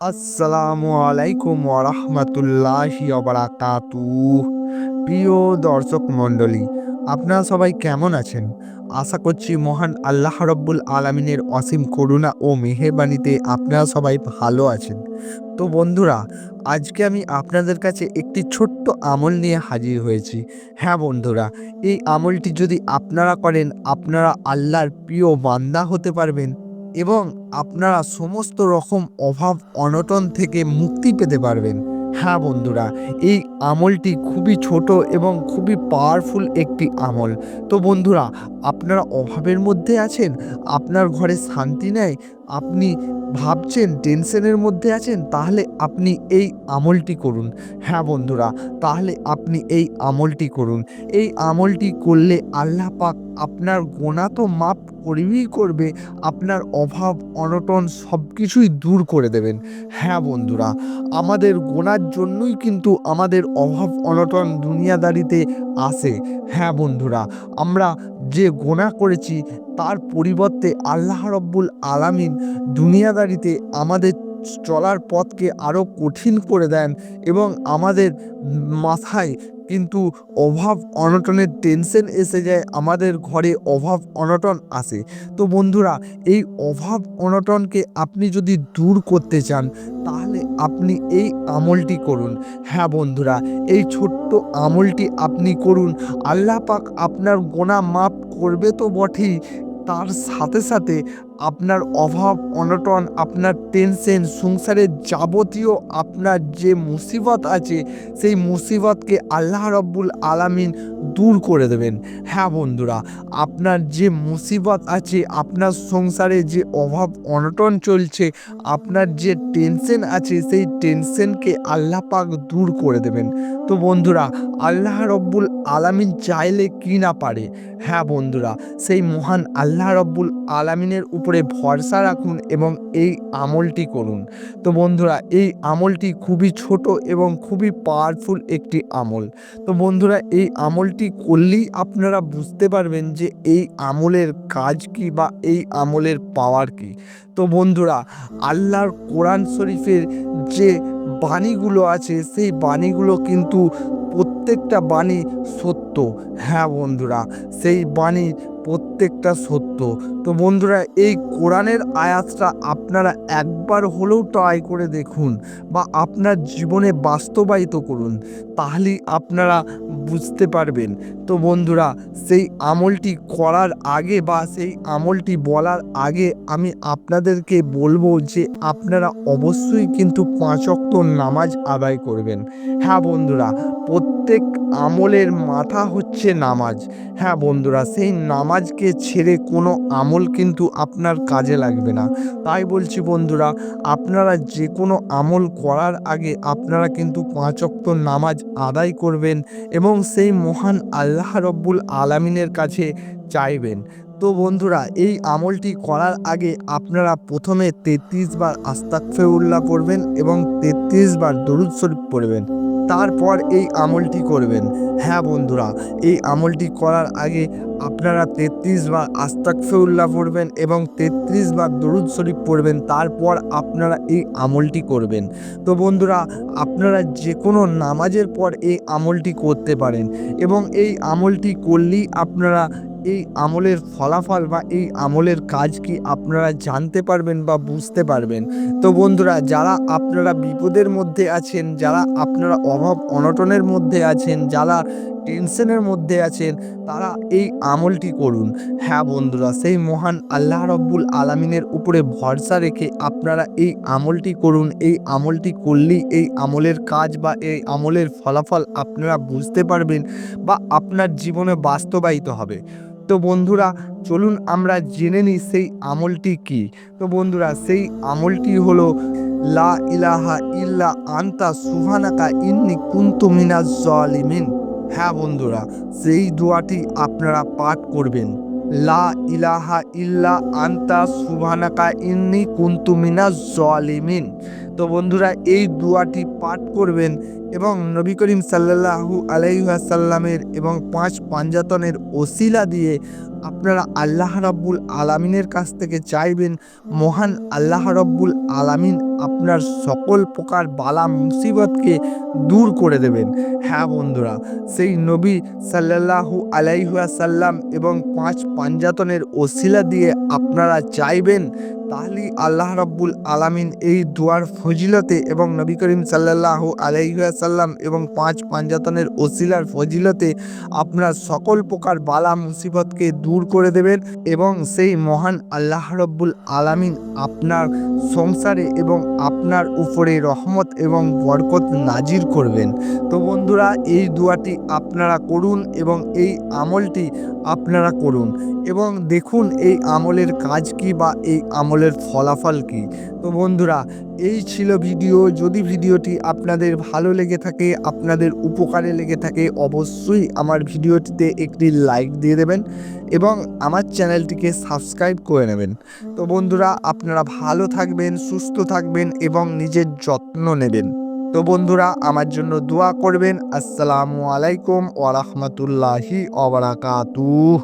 আসসালামু আলাইকুম ওরহমতুল্লাহি প্রিয় দর্শক আপনারা সবাই কেমন আছেন? আশা করছি মহান আল্লাহ রব্বুল আলমিনের অসীম করুণা ও মেহেরবানিতে আপনারা সবাই ভালো আছেন। তো বন্ধুরা, আজকে আমি আপনাদের কাছে একটি ছোট্ট আমল নিয়ে হাজির হয়েছি। হ্যাঁ বন্ধুরা, এই আমলটি যদি আপনারা করেন, আপনারা আল্লাহর প্রিয় বান্দা হতে পারবেন। এবং আপনারা সমস্ত রকম অভাব, অনটন থেকে মুক্তি পেতে পারবেন। হ্যাঁ বন্ধুরা, এই আমলটি খুবই ছোট এবং খুবই পাওয়ারফুল একটি আমল। তো বন্ধুরা, আপনারা অভাবের মধ্যে আছেন, আপনার ঘরে শান্তি নেই আপনি ভাবছেন টেনশনের মধ্যে আছেন, তাহলে আপনি এই আমলটি করুন। হ্যাঁ বন্ধুরা, তাহলে আপনি এই আমলটি করুন। এই আমলটি করলে আল্লাহ পাক আপনার গোনা তো মাপ করবেই করবে, আপনার অভাব, অনটন সব কিছুই দূর করে দেবেন। হ্যাঁ বন্ধুরা, আমাদের গোনার জন্যই কিন্তু আমাদের অভাব, অনটন দুনিয়াদারিতে আসে হ্যাঁ বন্ধুরা, আমরা যে গোনা করেছি, তার পরিবর্তে আল্লাহ রব্বুল আলামিন দুনিয়াদারিতে আমাদের চলার পথকে আরও কঠিন করে দেন এবং আমাদের মাথায় কিন্তু অভাব অনটনের টেনশন এসে যায়, আমাদের ঘরে অভাব অনটন আসে। তো বন্ধুরা, এই অভাব অনটনকে আপনি যদি দূর করতে চান, তাহলে আপনি এই আমলটি করুন। হ্যাঁ বন্ধুরা, এই ছোট্ট আমলটি আপনি করুন। আল্লাহ পাক আপনার গোনা মাপ করবে তো বটেই, তার সাথে সাথে আপনার অভাব, অনটন, আপনার টেনশন সংসারের যাবতীয় আপনার যে মুসিবত আছে, সেই মুসিবতকে আল্লাহ রব্বুল আলামিন দূর করে দেবেন। হ্যাঁ বন্ধুরা, আপনার যে মুসিবত আছে, আপনার সংসারে যে অভাব, অনটন চলছে, আপনার যে টেনশন আছে, সেই টেনশনকে আল্লাহ পাক দূর করে দেবেন। তো বন্ধুরা, আল্লাহ রব্বুল আলামিন চাইলে কি না পারে? হ্যাঁ বন্ধুরা, সেই মহান আল্লাহ রব্বুল আলামিনের উপরে ভরসা রাখুন এবং এই আমলটি করুন। তো বন্ধুরা, এই আমলটি খুবই ছোট এবং খুবই পাওয়ারফুল একটি আমল। তো বন্ধুরা, এই আমলটি করলেই আপনারা বুঝতে পারবেন যে এই আমলের কাজ কি বা এই আমলের পাওয়ার কি। তো বন্ধুরা, আল্লাহর কোরআন শরীফের যে বাণীগুলো আছে, সেই বাণীগুলো কিন্তু প্রত্যেকটা বাণী সত্য। হ্যাঁ বন্ধুরা, সেই বাণী প্রত্যেকটা সত্য। তো বন্ধুরা, এই কোরআনের আয়াতটা আপনারা একবার হলেও ট্রাই করে দেখুন বা আপনার জীবনে বাস্তবায়িত করুন। তাহলেই আপনারা বুঝতে পারবেন। তো বন্ধুরা, সেই আমলটি করার আগে বা সেই আমলটি বলার আগে আমি আপনাদেরকে বলব যে আপনারা অবশ্যই কিন্তু পাঁচক্ত নামাজ আদায় করবেন। হ্যাঁ বন্ধুরা, প্রত্যেক আমলের মাথা হচ্ছে নামাজ। হ্যাঁ বন্ধুরা, সেই নামাজকে ছেড়ে কোনো আমল কিন্তু আপনার কাজে লাগবে না। তাই বলছি বন্ধুরা, আপনারা যে কোনো আমল করার আগে আপনারা কিন্তু পাঁচ অক্ত নামাজ আদায় করবেন এবং সেই মহান আল্লাহ রব্বুল আলামিনের কাছে চাইবেন। তো বন্ধুরা, এই আমলটি করার আগে আপনারা প্রথমে তেত্রিশ বার আস্তাকফেউল্লাহ করবেন এবং তেত্রিশ বার দরুদ শরীফ পড়বেন। তারপর এই আমলটি করবেন। হ্যাঁ বন্ধুরা, এই আমলটি করার আগে আপনারা তেত্রিশ বার আস্তাকফেউল্লাহ পড়বেন এবং তেত্রিশ বার দরুদ শরীফ পড়বেন, তারপর আপনারা এই আমলটি করবেন। তো বন্ধুরা, আপনারা যে কোনো নামাজের পর এই আমলটি করতে পারেন এবং এই আমলটি করলেই আপনারা এই আমলের ফলাফল বা এই আমলের কাজ কি আপনারা জানতে পারবেন বা বুঝতে পারবেন। তো বন্ধুরা, যারা আপনারা বিপদের মধ্যে আছেন, যারা আপনারা অভাব অনটনের মধ্যে আছেন, যারা টেনশনের মধ্যে আছেন, তারা এই আমলটি করুন। হ্যাঁ বন্ধুরা, সেই মহান আল্লাহ রব্বুল আলামিনের উপরে ভরসা রেখে আপনারা এই আমলটি করুন। এই আমলটি করলেই এই আমলের কাজ বা এই আমলের ফলাফল আপনারা বুঝতে পারবেন বা আপনার জীবনে বাস্তবায়িত হবে। তো বন্ধুরা, চলুন আমরা জেনে নিই সেই আমলটি কি। তো বন্ধুরা, সেই আমলটি হলো, লা ইলাহা ইল্লা আন্তা সুহানাকা ইন্নি কুন্তু মিনাজ জালিমিন। হ্যাঁ বন্ধুরা সেই দোয়াটি আপনারা পাঠ করবেন, লা ইলাহা ইল্লা আন্তা সুবহানাকা ইন্নি কুন্তুমিনা জালিমিন। তো বন্ধুরা, এই দুয়াটি পাঠ করবেন এবং নবী করিম সাল্লাল্লাহু আলাইসাল্লামের এবং পাঁচ পাঞ্জাতনের ওসিলা দিয়ে আপনারা আল্লাহ রাব্বুল আলামিনের কাছ থেকে চাইবেন, মহান আল্লাহ রব্বুল আলামিন আপনার সকল প্রকার বালা মুসিবতকে দূর করে দেবেন। হ্যাঁ বন্ধুরা, সেই নবী সাল্লাল্লাহু আলাইহাসাল্লাম এবং পাঁচ পাঞ্জাতনের ওসিলা দিয়ে আপনারা চাইবেন তাহলেই আল্লাহ রাব্বুল আলামিন এই দুয়ার ফজিলতে এবং নবী করিম সাল্লাল্লাহু আলাইহাসাল্লাম এবং পাঁচ পাঞ্জাতনের ওসিলার ফজিলতে আপনার সকল প্রকার বালা মুসিবতকে দূর করে দেবেন এবং সেই মহান আল্লাহ রব্বুল আলামিন আপনার সংসারে এবং আপনার উপরে রহমত এবং বরকত নাজির করবেন। তো বন্ধুরা, এই দুয়াটি আপনারা করুন এবং এই আমলটি আপনারা করুন। এবং দেখুন এই আমলের কাজ কি বা এই আমলের ফলাফল কি। তো বন্ধুরা, এই ছিল ভিডিও। যদি ভিডিওটি আপনাদের ভালো লেগে থাকে, আপনাদের উপকারে লেগে থাকে, অবশ্যই আমার ভিডিওটিতে একটি লাইক দিয়ে দেবেন এবং আমার চ্যানেলটিকে সাবস্ক্রাইব করে নেবেন। তো বন্ধুরা, আপনারা ভালো থাকবেন, সুস্থ থাকবেন এবং নিজের যত্ন নেবেন। তো বন্ধুরা আমার জন্য দোয়া করবেন। আসসালামু আলাইকুম ওরহমতুল্লাহি ওবরাকাতুহ